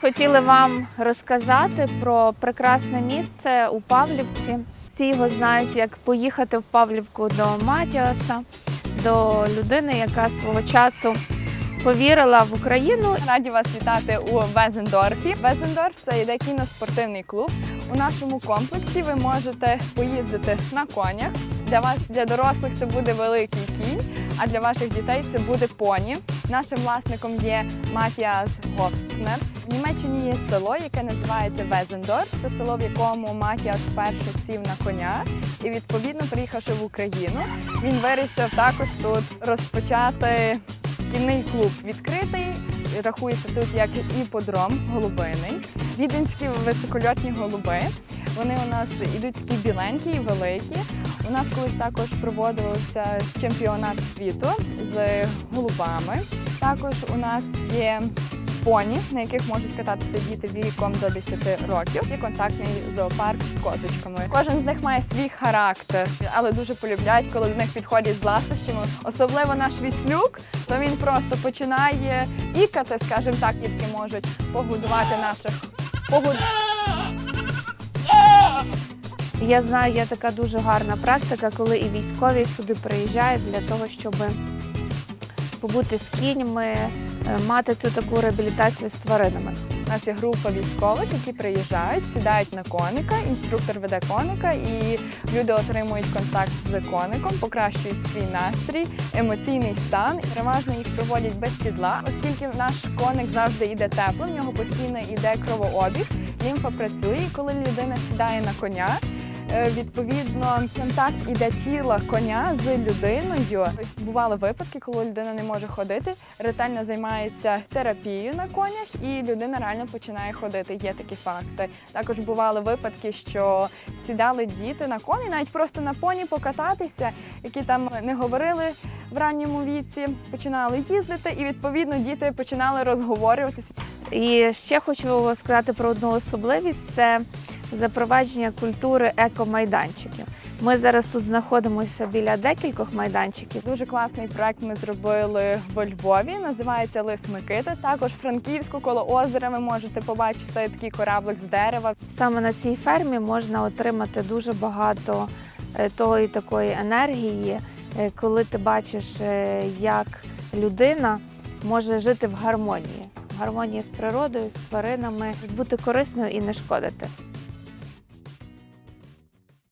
Хотіли вам розказати про прекрасне місце у Павлівці. Всі його знають, як поїхати в Павлівку до Матіаса, до людини, яка свого часу повірила в Україну. Раді вас вітати у Везендорфі. Везендорф це йде кіноспортивний клуб. У нашому комплексі ви можете поїздити на конях. Для вас, для дорослих, це буде великий кінь, а для ваших дітей це буде поні. Нашим власником є Матіас Гофтнер. В Німеччині є село, яке називається Везендорф. Це село, в якому Матіас вперше сів на коня. І відповідно, приїхавши в Україну, він вирішив також тут розпочати кінний клуб відкритий. Рахується тут як іподром голубиний. Віденські високольотні голуби. Вони у нас ідуть такі біленькі і великі. У нас колись також проводився чемпіонат світу з голубами. Також у нас є поні, на яких можуть кататися діти віком до 10 років. Є контактний зоопарк з козочками. Кожен з них має свій характер, але дуже полюбляють, коли до них підходять з ласощами. Особливо наш віслюк, то він просто починає ікати, скажімо так, дітки можуть погодувати наших погод... Я знаю, є така дуже гарна практика, коли і військові сюди приїжджають для того, щоб побути з кіньми, е, мати цю таку реабілітацію з тваринами. У нас є група військових, які приїжджають, сідають на коника, інструктор веде коника, і люди отримують контакт з коником, покращують свій настрій, емоційний стан. Переважно їх проводять без сідла, оскільки наш коник завжди йде тепло, в нього постійно йде кровообіг, лімфа працює. І коли людина сідає на коня. Е, Відповідно, контакт іде тіла коня з людиною. Бували випадки, коли людина не може ходити, ретельно займається терапією на конях, і людина реально починає ходити. Є такі факти. Також бували випадки, що сідали діти на коні, навіть просто на поні покататися, які там не говорили в ранньому віці, починали їздити, і відповідно діти починали розговорюватися. І ще хочу сказати про одну особливість: це запровадження культури екомайданчиків. Ми зараз тут знаходимося біля декількох майданчиків. Дуже класний проект ми зробили в Львові. Називається Лис Микити. Також в Франківську коло озера ви можете побачити такий кораблик з дерева. Саме на цій фермі можна отримати дуже багато е, тої такої енергії, е, коли ти бачиш, е, як людина може жити в гармонії, в гармонії з природою, з тваринами, бути корисною і не шкодити.